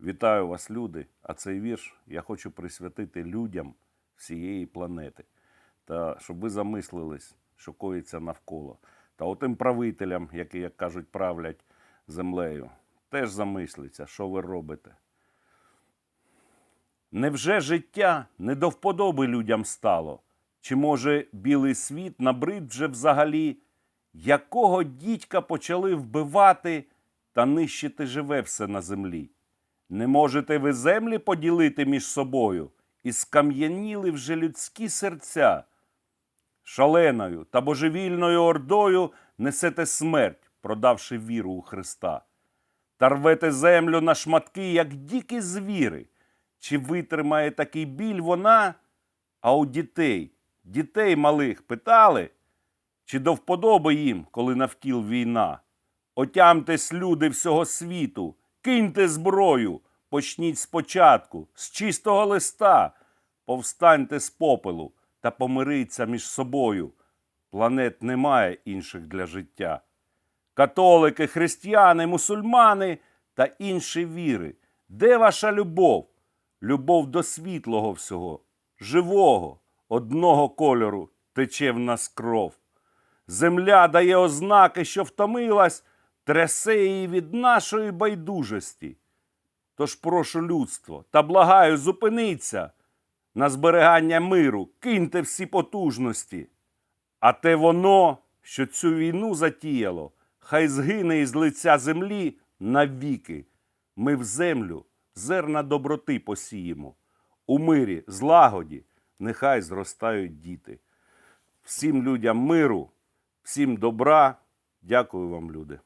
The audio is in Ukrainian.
Вітаю вас, люди! А цей вірш я хочу присвятити людям всієї планети. Та щоб ви замислились, що коїться навколо. Та отим правителям, які, як кажуть, правлять землею, теж замисліться, що ви робите. Невже життя не до вподоби людям стало? Чи може білий світ набрид вже взагалі? Якого дідька почали вбивати та нищити живе все на землі? Не можете ви землі поділити між собою, і скам'яніли вже людські серця. Шаленою та божевільною ордою несете смерть, продавши віру у Христа. Та рвете землю на шматки, як дикі звіри. Чи витримає такий біль вона? А у дітей, дітей малих питали, чи до вподоби їм, коли навкіл війна? Отямтесь, люди всього світу, киньте зброю, почніть спочатку, з чистого листа, повстаньте з попелу та помириться між собою. Планет немає інших для життя. Католики, християни, мусульмани та інші віри. Де ваша любов? Любов до світлого всього, живого, одного кольору тече в нас кров. Земля дає ознаки, що втомилась, трясе її від нашої байдужості. Тож прошу людство та благаю, зупиниться на зберігання миру, киньте всі потужності. А те воно, що цю війну затіяло, хай згине із лиця землі навіки. Ми в землю зерна доброти посіємо. У мирі, злагоді, нехай зростають діти. Всім людям миру, всім добра. Дякую вам, люди.